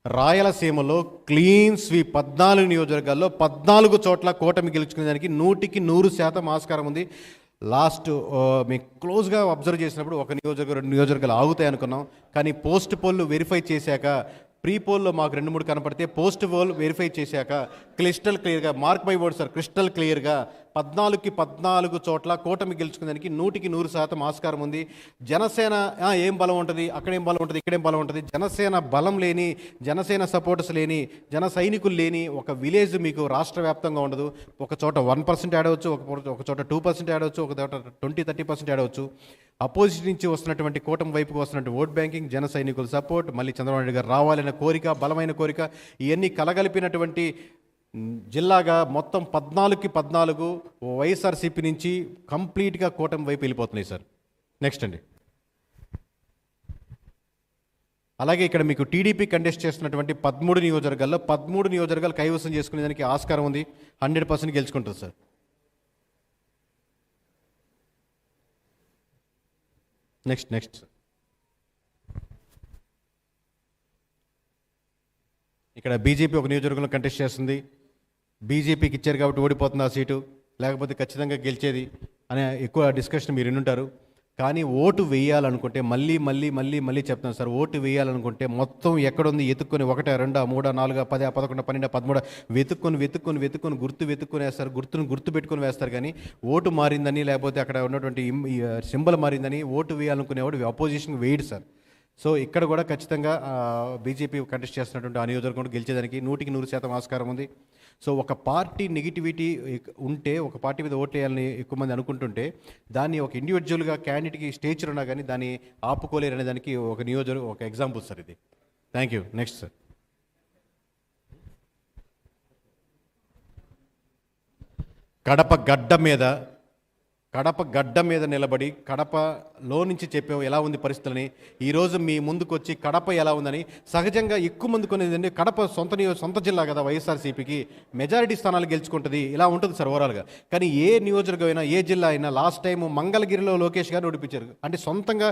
రాయలసీమలో క్లీన్ స్వీప్ పద్నాలుగు నియోజకవర్గాల్లో పద్నాలుగు చోట్ల కూటమి గెలుచుకునేదానికి నూటికి నూరు శాతం ఆస్కారం ఉంది. లాస్ట్ మేము క్లోజ్గా అబ్జర్వ్ చేసినప్పుడు ఒక నియోజకవర్గం రెండు నియోజకవర్గాలు ఆగుతాయి అనుకున్నాం. కానీ పోస్ట్ పోల్ వెరిఫై చేశాక ప్రీ పోల్లో మాకు రెండు మూడు కనపడితే పోస్ట్ పోల్ వెరిఫై చేశాక క్లిస్టల్ క్లియర్గా mark my word sir crystal క్లియర్గా పద్నాలుగుకి పద్నాలుగు చోట్ల కూటమి గెలుచుకునేదానికి నూటికి నూరు శాతం ఆస్కారం ఉంది. జనసేన ఏం బలం ఉంటుంది? అక్కడేం బలం ఉంటుంది? ఇక్కడేం బలం ఉంటుంది? జనసేన బలం లేని జనసేన సపోర్టర్స్ లేని జన సైనికులు లేని ఒక విలేజ్ మీకు రాష్ట్ర వ్యాప్తంగా ఉండదు. ఒక చోట వన్ పర్సెంట్ ఆడవచ్చు ఒక చోట- ఒక చోట టూ పర్సెంట్ ఆడవచ్చు ఒక చోట ట్వంటీ థర్టీ పర్సెంట్ ఆడవచ్చు అపోజిట్ నుంచి వస్తున్నటువంటి కూటమి వైపుకు వస్తున్నటువంటి ఓట్ బ్యాంకింగ్ జన సైనికుల సపోర్ట్ మళ్ళీ చంద్రబాబు నాయుడు గారు రావాలనే కోరిక బలమైన కోరిక ఇవన్నీ కలగలిపినటువంటి జిల్లాగా మొత్తం పద్నాలుగుకి పద్నాలుగు వైఎస్ఆర్సీపీ నుంచి కంప్లీట్గా కూటమి వైపు వెళ్ళిపోతున్నాయి సార్. నెక్స్ట్ అండి. అలాగే ఇక్కడ మీకు టీడీపీ కంటెస్ట్ చేస్తున్నటువంటి పదమూడు నియోజకవర్గాల్లో పదమూడు నియోజకవర్గాలు కైవసం చేసుకునే దానికి ఆస్కారం ఉంది. హండ్రెడ్ పర్సెంట్ గెలుచుకుంటుంది సార్. నెక్స్ట్ నెక్స్ట్ ఇక్కడ బీజేపీ ఒక నియోజకవర్గంలో కంటెస్ట్ చేస్తుంది. బీజేపీకి ఇచ్చారు కాబట్టి ఓడిపోతుంది ఆ సీటు. లేకపోతే ఖచ్చితంగా గెలిచేది అనే ఎక్కువ డిస్కషన్ మీరు వినుంటారు. కానీ ఓటు వేయాలనుకుంటే మళ్ళీ మళ్ళీ మళ్ళీ మళ్ళీ చెప్తాను సార్. ఓటు వేయాలనుకుంటే మొత్తం ఎక్కడుంది? ఎత్తుక్కొని ఒకటా రెండా మూడా నాలుగా పది పదకొండు పన్నెండు పదమూడు వెతుక్కొని వెతుక్కొని వెతుక్కొని గుర్తు వెతుక్కొని వేస్తారు. గుర్తును గుర్తు పెట్టుకొని వేస్తారు కానీ ఓటు మారిందని లేకపోతే అక్కడ ఉన్నటువంటి సింబల్ మారిందని ఓటు వేయాలనుకునేవాడు అపోజిషన్ వేయడు సార్. సో ఇక్కడ కూడా ఖచ్చితంగా బీజేపీ కంటెస్ట్ చేస్తున్నటువంటి ఆ నియోజకవర్గం గెలిచేదానికి నూటికి నూరు శాతం ఆస్కారం ఉంది. సో ఒక పార్టీ నెగిటివిటీ ఉంటే ఒక పార్టీ మీద ఓటు వేయాలని ఎక్కువ మంది అనుకుంటుంటే దాన్ని ఒక ఇండివిజువల్గా క్యాండిడేట్కి స్టేచర్ ఉన్నా కానీ దాన్ని ఆపుకోలేరు అనే దానికి ఒక నియోజక ఒక ఎగ్జాంపుల్ సార్ ఇది. Thank you next sir Kadapa గడ్డ మీద కడప గడ్డ మీద నిలబడి కడపలో నుంచి చెప్పావు ఎలా ఉంది పరిస్థితులని ఈరోజు మీ ముందుకు వచ్చి కడప ఎలా ఉందని సహజంగా ఎక్కువ మంది కొనేది కడప సొంత సొంత జిల్లా కదా వైఎస్ఆర్సీపీకి. మెజారిటీ స్థానాలు గెలుచుకుంటుంది. ఇలా ఉంటుంది సార్ ఓవరాల్గా కానీ ఏ నియోజకవర్గం అయినా ఏ జిల్లా అయినా లాస్ట్ టైం మంగళగిరిలో లోకేష్ గారు ఓడిపించారు. అంటే సొంతంగా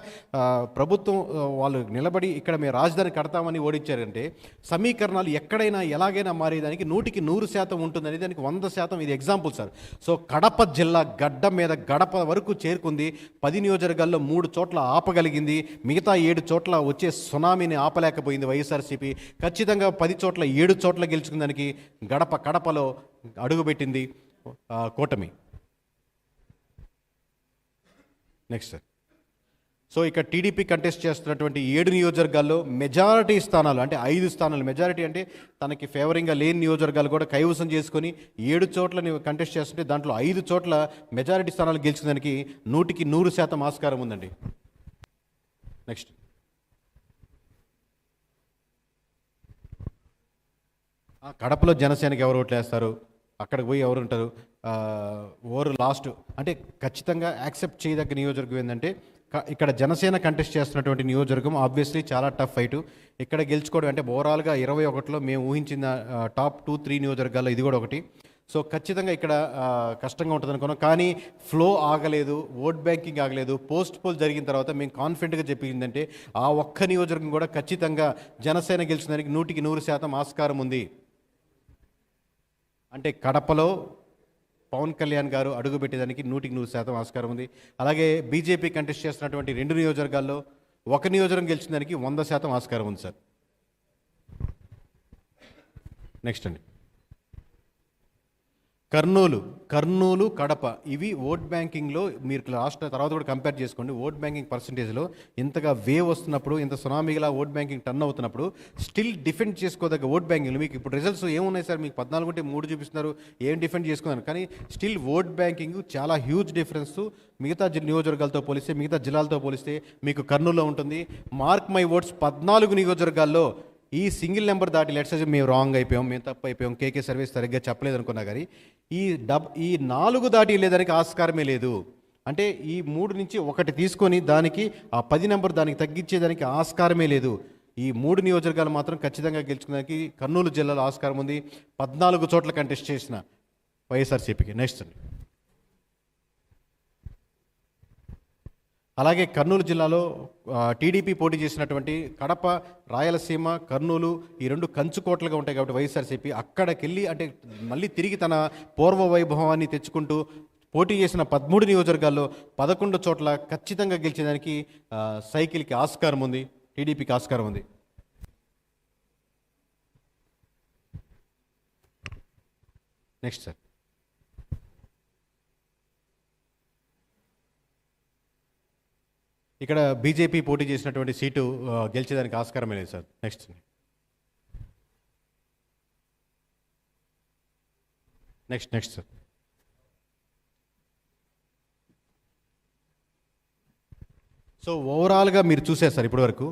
ప్రభుత్వం వాళ్ళు నిలబడి ఇక్కడ మేము రాజధాని కడతామని ఓడించారంటే సమీకరణాలు ఎక్కడైనా ఎలాగైనా మారేదానికి నూటికి నూరు శాతం ఉంటుందని దానికి వంద శాతం ఇది ఎగ్జాంపుల్ సార్. సో కడప జిల్లా గడ్డ మీద గడప వరకు చేరుకుంది. పది నియోజకవర్గాల్లో మూడు చోట్ల ఆపగలిగింది. మిగతా ఏడు చోట్ల వచ్చే సునామీని ఆపలేకపోయింది వైఎస్ఆర్సీపీ. ఖచ్చితంగా పది చోట్ల ఏడు చోట్ల గెలుచుకుందానికి గడప కడపలో అడుగుపెట్టింది కూటమి. నెక్స్ట్ సార్ సో ఇక్కడ టీడీపీ కంటెస్ట్ చేస్తున్నటువంటి ఏడు నియోజకవర్గాల్లో మెజారిటీ స్థానాలు అంటే ఐదు స్థానాలు మెజారిటీ అంటే తనకి ఫేవరింగ్గా లేని నియోజకవర్గాలు కూడా కైవసం చేసుకొని ఏడు చోట్ల కంటెస్ట్ చేస్తుంటే దాంట్లో ఐదు చోట్ల మెజారిటీ స్థానాలు గెలిచేదానికి నూటికి నూరు శాతం ఆస్కారం ఉందండి. నెక్స్ట్. కడపలో జనసేనకి ఎవరు ఓట్లు వేస్తారు అక్కడికి పోయి ఎవరు ఉంటారు? ఓరు లాస్ట్. అంటే ఖచ్చితంగా యాక్సెప్ట్ చేయదగ్గ నియోజకవర్గం ఏంటంటే ఇక్కడ జనసేన కంటెస్ట్ చేస్తున్నటువంటి నియోజకవర్గం ఆబ్వియస్లీ చాలా టఫ్ ఫైట్ ఇక్కడ గెలుచుకోవడం అంటే ఓవరాల్గా ఇరవై ఒకటిలో మేము ఊహించిన టాప్ టూ త్రీ నియోజకవర్గాల్లో ఇది కూడా ఒకటి. సో ఖచ్చితంగా ఇక్కడ కష్టంగా ఉంటుంది అనుకున్నాం. కానీ ఫ్లో ఆగలేదు ఓట్ బ్యాంకింగ్ ఆగలేదు పోస్ట్ పోల్ జరిగిన తర్వాత మేము కాన్ఫిడెంట్గా చెప్పిందంటే ఆ ఒక్క నియోజకవర్గం కూడా ఖచ్చితంగా జనసేన గెలిచిన దానికి నూటికి నూరు శాతం ఆస్కారం ఉంది. అంటే కడపలో పవన్ కళ్యాణ్ గారు అడుగుపెట్టేదానికి నూటికి నూరు శాతం ఆస్కారం ఉంది. అలాగే బీజేపీ కంటెస్ట్ చేస్తున్నటువంటి రెండు నియోజకవర్గాల్లో ఒక నియోజకవర్గం గెలిచిన దానికి వంద శాతం ఆస్కారం ఉంది సార్. నెక్స్ట్ అండి. కర్నూలు కర్నూలు కడప ఇవి ఓట్ బ్యాంకింగ్లో మీరు లాస్ట్ తర్వాత కూడా కంపేర్ చేసుకోండి. ఓట్ బ్యాంకింగ్ పర్సంటేజ్లో ఇంతగా వేవ్ వస్తున్నప్పుడు ఇంత సునామీగా ఓట్ బ్యాంకింగ్ టర్న్ అవుతున్నప్పుడు స్టిల్ డిఫెండ్ చేసుకోదగ్గ ఓట్ బ్యాంకింగ్ మీకు ఇప్పుడు రిజల్ట్స్ ఏమున్నాయి సార్? మీకు పద్నాలుగు ఉంటే మూడు చూపిస్తున్నారు. ఏం డిఫెండ్ చేసుకున్నారు కానీ స్టిల్ ఓట్ బ్యాంకింగ్ చాలా హ్యూజ్ డిఫరెన్స్ మిగతా నియోజకవర్గాలతో పోలిస్తే మిగతా జిల్లాలతో పోలిస్తే మీకు కర్నూలులో ఉంటుంది. మార్క్ మై ఓట్స్ పద్నాలుగు నియోజకవర్గాల్లో ఈ సింగిల్ నెంబర్ దాటి లెట్స్ మేము రాంగ్ అయిపోయాం మేము తప్పు అయిపోయాం కేకే సర్వీస్ సరిగ్గా చెప్పలేదు అనుకున్నా కానీ ఈ డబ్ ఈ నాలుగు దాటి వెళ్ళేదానికి ఆస్కారమే లేదు. అంటే ఈ మూడు నుంచి ఒకటి తీసుకొని దానికి ఆ పది నెంబర్ దానికి తగ్గించేదానికి ఆస్కారమే లేదు. ఈ మూడు నియోజకవర్గాలు మాత్రం ఖచ్చితంగా గెలుచుకోవడానికి కర్నూలు జిల్లాలో ఆస్కారం ఉంది. పద్నాలుగు చోట్ల కంటెస్ట్ చేసిన వైఎస్ఆర్సీపీకి. నెక్స్ట్ అండి. అలాగే కర్నూలు జిల్లాలో టీడీపీ పోటీ చేసినటువంటి కడప రాయలసీమ కర్నూలు ఈ రెండు కంచుకోట్లుగా ఉంటాయి కాబట్టి వైఎస్ఆర్సీపీ. అక్కడికెళ్ళి అంటే మళ్ళీ తిరిగి తన పూర్వ వైభవాన్ని తెచ్చుకుంటూ పోటీ చేసిన పదమూడు నియోజకవర్గాల్లో పదకొండు చోట్ల ఖచ్చితంగా గెలిచేదానికి సైకిల్కి ఆస్కారం ఉంది టీడీపీకి ఆస్కారం ఉంది. Next sir. ఇక్కడ బీజేపీ పోటీ చేసినటువంటి సీటు గెలిచేదానికి ఆస్కారమే లేదు sir. Next next next sir so ఓవరాల్గా మీరు చూసారు సార్ ఇప్పటివరకు.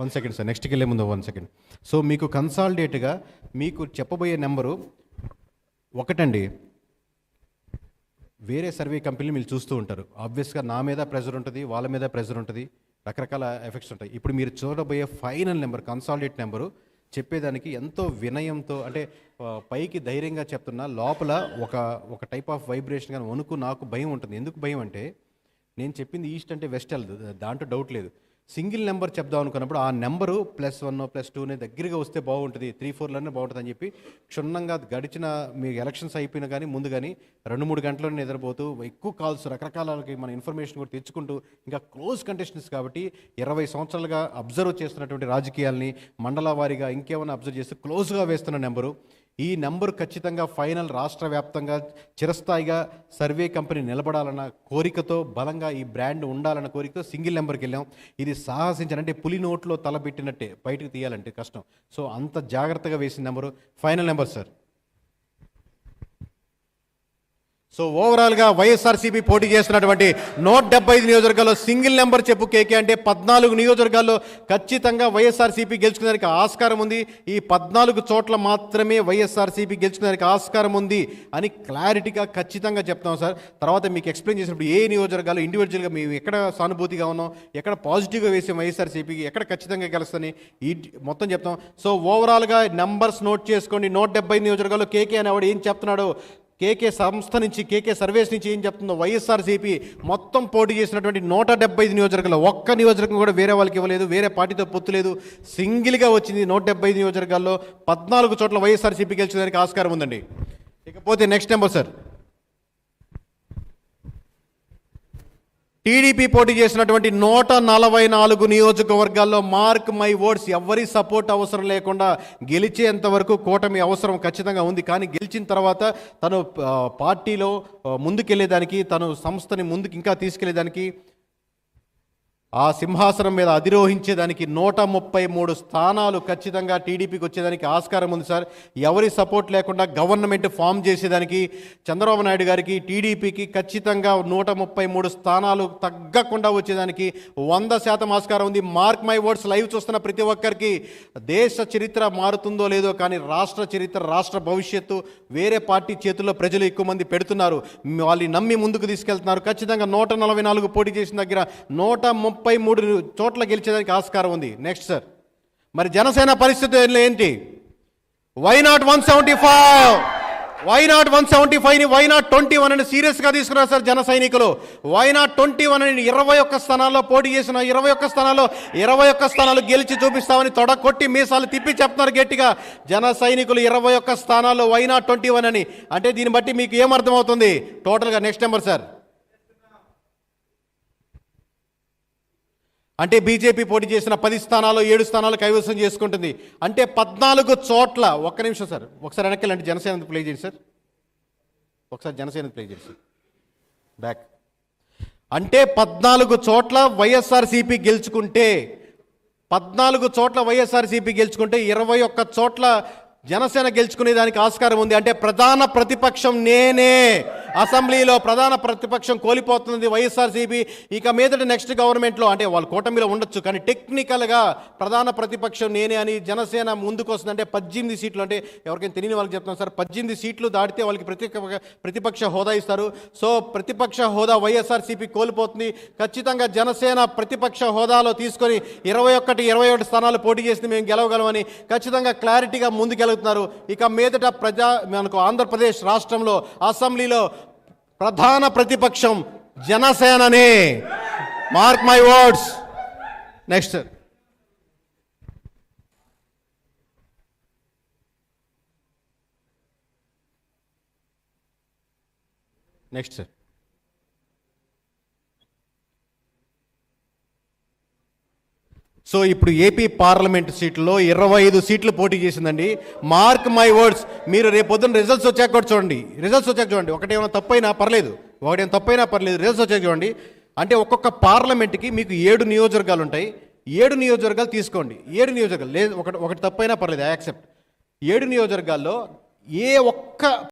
వన్ సెకండ్ సార్ నెక్స్ట్కి వెళ్ళే ముందు వన్ సెకండ్ సో మీకు కన్సాలిడేట్గా మీకు చెప్పబోయే నెంబరు ఒకటండి. వేరే సర్వే కంపెనీలు మీరు చూస్తూ ఉంటారు. ఆబ్వియస్గా నా మీద ప్రెజర్ ఉంటుంది వాళ్ళ మీద ప్రెజర్ ఉంటుంది రకరకాల ఎఫెక్ట్స్ ఉంటాయి. ఇప్పుడు మీరు చూడబోయే ఫైనల్ నెంబర్ కన్సాలిడేట్ నెంబరు చెప్పేదానికి ఎంతో వినయంతో అంటే పైకి ధైర్యంగా చెప్తున్నా లోపల ఒక ఒక టైప్ ఆఫ్ వైబ్రేషన్ కానీ వణుకు నాకు భయం ఉంటుంది. ఎందుకు భయం అంటే నేను చెప్పింది ఈస్ట్ అంటే వెస్ట్ వెళ్ళదు. దాంట్లో డౌట్ లేదు. సింగిల్ నెంబర్ చెప్దాం అనుకున్నప్పుడు ఆ నెంబరు ప్లస్ వన్ ప్లస్ టూనే దగ్గరగా వస్తే బాగుంటుంది. త్రీ ఫోర్లోనే బాగుంటుంది అని చెప్పి క్షుణ్ణంగా గడిచిన మీ ఎలక్షన్స్ అయిపోయినా కానీ ముందు కానీ రెండు మూడు గంటల్లోనే నిద్రపోతూ ఎక్కువ కాల్స్ రకరకాలకి మన ఇన్ఫర్మేషన్ కూడా తెచ్చుకుంటూ ఇంకా క్లోజ్ కంటెస్టెంట్స్ కాబట్టి ఇరవై సంవత్సరాలుగా అబ్జర్వ్ చేస్తున్నటువంటి రాజకీయాల్ని మండల వారీగా ఇంకేమైనా అబ్జర్వ్ చేస్తూ క్లోజ్గా వేస్తున్న నెంబరు ఈ నెంబర్ ఖచ్చితంగా ఫైనల్ రాష్ట్ర వ్యాప్తంగా చిరస్థాయిగా సర్వే కంపెనీ నిలబడాలన్న కోరికతో బలంగా ఈ బ్రాండ్ ఉండాలన్న కోరికతో సింగిల్ నెంబర్కి వెళ్ళాం. ఇది సాహసించాలంటే పులి నోట్లో తలబెట్టినట్టే బయటకు తీయాలంటే కష్టం. సో అంత జాగ్రత్తగా వేసిన number final number sir. So ఓవరాల్గా వైఎస్ఆర్సీపీ పోటీ చేస్తున్నటువంటి నూట డెబ్బై ఐదు నియోజకవర్గాల్లో సింగిల్ నెంబర్ చెప్పు కేకే అంటే పద్నాలుగు నియోజకవర్గాల్లో ఖచ్చితంగా వైఎస్ఆర్సీపీ గెలుచుకునేదానికి ఆస్కారం ఉంది. ఈ పద్నాలుగు చోట్ల మాత్రమే వైఎస్ఆర్సీపీ గెలుచుకునేదానికి ఆస్కారం ఉంది అని క్లారిటీగా ఖచ్చితంగా చెప్తాం సార్. తర్వాత మీకు ఎక్స్ప్లెయిన్ చేసినప్పుడు ఏ నియోజకవర్గాలు ఇండివిజువల్గా మేము ఎక్కడ సానుభూతిగా ఉన్నాం ఎక్కడ పాజిటివ్గా వేసాం వైఎస్ఆర్సీపీకి ఎక్కడ ఖచ్చితంగా గెలుస్తుంది ఈ మొత్తం చెప్తాం. సో ఓవరాల్గా నెంబర్స్ నోట్ చేసుకోండి. నూట డెబ్బై నియోజకవర్గాల్లో కేకే అనేవాడు ఏం చెప్తున్నాడు? కేకే సంస్థ నుంచి కేకే సర్వేస్ నుంచి ఏం చెప్తుందో వైఎస్ఆర్సీపీ మొత్తం పోటీ చేసినటువంటి నూట డెబ్బై ఐదు నియోజకవర్గాలు ఒక్క నియోజకవర్గం కూడా వేరే వాళ్ళకి ఇవ్వలేదు వేరే పార్టీతో పొత్తు లేదు. సింగిల్గా వచ్చింది నూట డెబ్బై ఐదు నియోజకవర్గాల్లో పద్నాలుగు చోట్ల వైఎస్ఆర్సీపీ గెలిచేదానికి ఆస్కారం ఉందండి. ఇకపోతే నెక్స్ట్ నెంబర్ సార్. టీడీపీ పోటీ చేసినటువంటి నూట నలభై నాలుగు నియోజకవర్గాల్లో మార్క్ మై ఓట్స్ ఎవరి సపోర్ట్ అవసరం లేకుండా గెలిచేంత వరకు కూటమి అవసరం ఖచ్చితంగా ఉంది. కానీ గెలిచిన తర్వాత తను పార్టీలో ముందుకెళ్ళేదానికి తను సంస్థని ముందుకు ఇంకా తీసుకెళ్ళేదానికి ఆ సింహాసనం మీద అధిరోహించేదానికి నూట ముప్పై మూడు స్థానాలు ఖచ్చితంగా టీడీపీకి వచ్చేదానికి ఆస్కారం ఉంది సార్. ఎవరి సపోర్ట్ లేకుండా గవర్నమెంట్ ఫామ్ చేసేదానికి చంద్రబాబు నాయుడు గారికి టీడీపీకి ఖచ్చితంగా నూట ముప్పై మూడు స్థానాలు తగ్గకుండా వచ్చేదానికి వంద శాతం ఆస్కారం ఉంది. మార్క్ మై వర్డ్స్ లైవ్ చూస్తున్న ప్రతి ఒక్కరికి దేశ చరిత్ర మారుతుందో లేదో కానీ రాష్ట్ర చరిత్ర రాష్ట్ర భవిష్యత్తు వేరే పార్టీ చేతుల్లో ప్రజలు ఎక్కువ మంది పెడుతున్నారు. వాళ్ళని నమ్మి ముందుకు తీసుకెళ్తున్నారు. ఖచ్చితంగా నూట నలభై నాలుగు పోటీ చేసిన దగ్గర నూట ముప్పై ముప్పై మూడు చోట్ల గెలిచేదానికి ఆస్కారం ఉంది. నెక్స్ట్ సార్ మరి జనసేన పరిస్థితి ఏంటి? Why not one seventy five why not one seventy ఫైవ్ని why not twenty one అని సీరియస్గా తీసుకున్నారు సార్ జన సైనికులు? వై నాట్ ట్వంటీ వన్ అని ఇరవై ఒక్క స్థానాల్లో పోటీ చేసిన ఇరవై ఒక్క స్థానాల్లో ఇరవై ఒక్క స్థానాలు గెలిచి చూపిస్తామని తొడకొట్టి మీసాలు తిప్పి చెప్తున్నారు గట్టిగా. జన సైనికులు ఇరవై ఒక్క స్థానాల్లో వై నాట్ ట్వంటీ వన్ అని? అంటే దీన్ని బట్టి మీకు ఏమర్థమవుతుంది టోటల్గా నెక్స్ట్ నెంబర్ సార్ అంటే బీజేపీ పోటీ చేసిన పది స్థానాలు ఏడు స్థానాలు కైవసం చేసుకుంటుంది. అంటే పద్నాలుగు చోట్ల ఒక్క నిమిషం సార్ ఒకసారి వెనక్కి వెళ్ళండి జనసేన ప్లే చేయండి సార్. ఒకసారి జనసేన ప్లే చేయండి సార్. బ్యాక్ అంటే పద్నాలుగు చోట్ల వైఎస్ఆర్సీపీ గెలుచుకుంటే పద్నాలుగు చోట్ల వైఎస్ఆర్సీపీ గెలుచుకుంటే ఇరవై ఒక్క చోట్ల జనసేన గెలుచుకునే దానికి ఆస్కారం ఉంది. అంటే ప్రధాన ప్రతిపక్షం నేనే. అసెంబ్లీలో ప్రధాన ప్రతిపక్షం కోల్పోతుంది వైఎస్ఆర్సీపీ. ఇక మీదట నెక్స్ట్ గవర్నమెంట్లో అంటే వాళ్ళు కూటమిలో ఉండొచ్చు కానీ టెక్నికల్గా ప్రధాన ప్రతిపక్షం నేనే అని జనసేన ముందుకు వస్తుంది అంటే పద్దెనిమిది సీట్లు అంటే ఎవరికైనా తెలియని వాళ్ళకి చెప్తున్నాను సార్ పద్దెనిమిది సీట్లు దాటితే వాళ్ళకి ప్రతి ప్రతిపక్ష హోదా ఇస్తారు. సో ప్రతిపక్ష హోదా వైఎస్ఆర్సీపీ కోల్పోతుంది. ఖచ్చితంగా జనసేన ప్రతిపక్ష హోదాలో తీసుకొని ఇరవై ఒకటి ఇరవై ఒకటి స్థానాలు పోటీ చేసి మేము గెలవగలమని ఖచ్చితంగా క్లారిటీగా చేయగలుగుతున్నారు ఇక మీదట ప్రజా మనకు ఆంధ్రప్రదేశ్ రాష్ట్రంలో అసెంబ్లీలో ప్రధాన ప్రతిపక్షం జనసేననే. Mark my words. Next. Next sir. So ఇప్పుడు ఏపీ పార్లమెంట్ సీట్లో ఇరవై ఐదు సీట్లు పోటీ చేసిందండి. మార్క్ మై వర్డ్స్ మీరు రేపొద్దున రిజల్ట్స్ వచ్చాక కూడా చూడండి. రిజల్ట్స్ వచ్చాక చూడండి. ఒకటేమైనా తప్పైనా పర్లేదు. ఒకటేమైనా తప్పైనా పర్లేదు. రిజల్ట్స్ వచ్చాక చూడండి. అంటే ఒక్కొక్క పార్లమెంట్కి మీకు ఏడు నియోజకవర్గాలు ఉంటాయి. ఏడు నియోజకవర్గాలు తీసుకోండి. ఏడు నియోజకవర్గాలు. లేదు ఒకటి ఒకటి తప్పైనా పర్లేదు. యాక్సెప్ట్. ఏడు నియోజకవర్గాల్లో ఏ ఒక్క